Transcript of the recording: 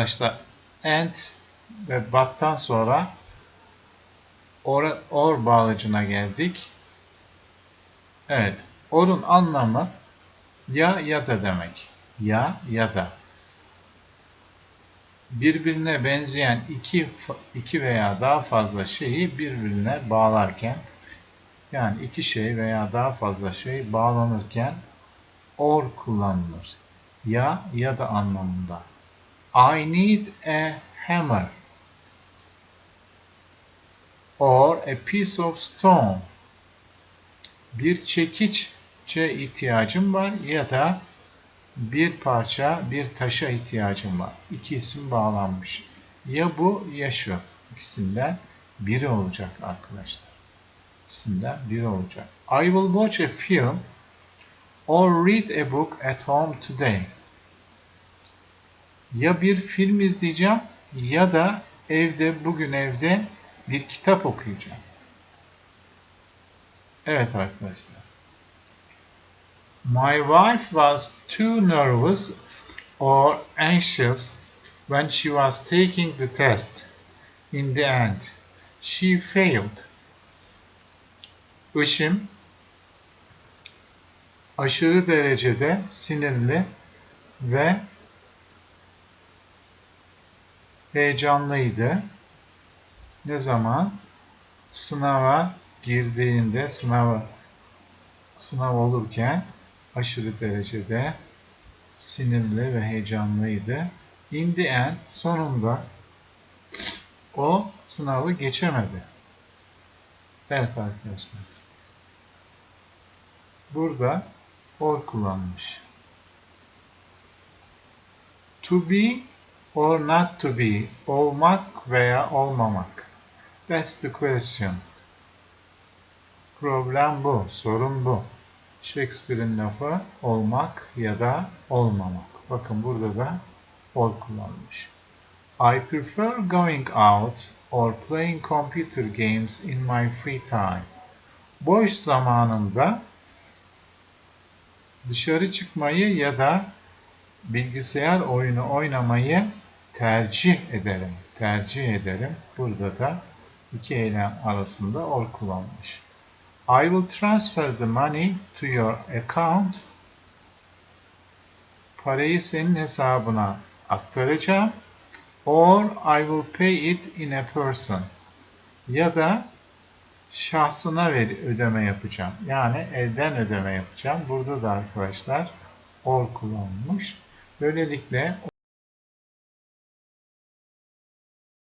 Arkadaşlar and ve but'tan sonra or, or bağlacına geldik. Evet. Or'un anlamı ya ya da demek. Ya ya da. Birbirine benzeyen iki, iki veya daha fazla şeyi birbirine bağlarken yani iki şey veya daha fazla şey bağlanırken or kullanılır. Ya ya da anlamında. I need a hammer or a piece of stone. Bir çekiçe ihtiyacım var ya da bir parça, bir taşa ihtiyacım var. İki isim bağlanmış. Ya bu ya şu. İkisinden biri olacak arkadaşlar. İkisinden biri olacak. I will watch a film or read a book at home today. Ya bir film izleyeceğim ya da evde bugün evde bir kitap okuyacağım. Evet arkadaşlar. My wife was too nervous or anxious when she was taking the test. In the end, she failed. Eşim aşırı derecede sinirli ve heyecanlıydı. Ne zaman? Sınava girdiğinde, sınava sınav olurken aşırı derecede sinirli ve heyecanlıydı. In the sonunda o sınavı geçemedi. Evet arkadaşlar. Burada or kullanmış. To be or not to be, olmak veya olmamak. That's the question. Problem bu, sorun bu. Shakespeare'in lafı olmak ya da olmamak. Bakın burada da or kullanmış. I prefer going out or playing computer games in my free time. Boş zamanımda dışarı çıkmayı ya da bilgisayar oyunu oynamayı tercih ederim. Tercih ederim. Burada da iki eylem arasında or kullanmış. I will transfer the money to your account. Parayı senin hesabına aktaracağım. Or I will pay it in a person. Ya da şahsına ver, ödeme yapacağım. Yani elden ödeme yapacağım. Burada da arkadaşlar or kullanılmış. Böylelikle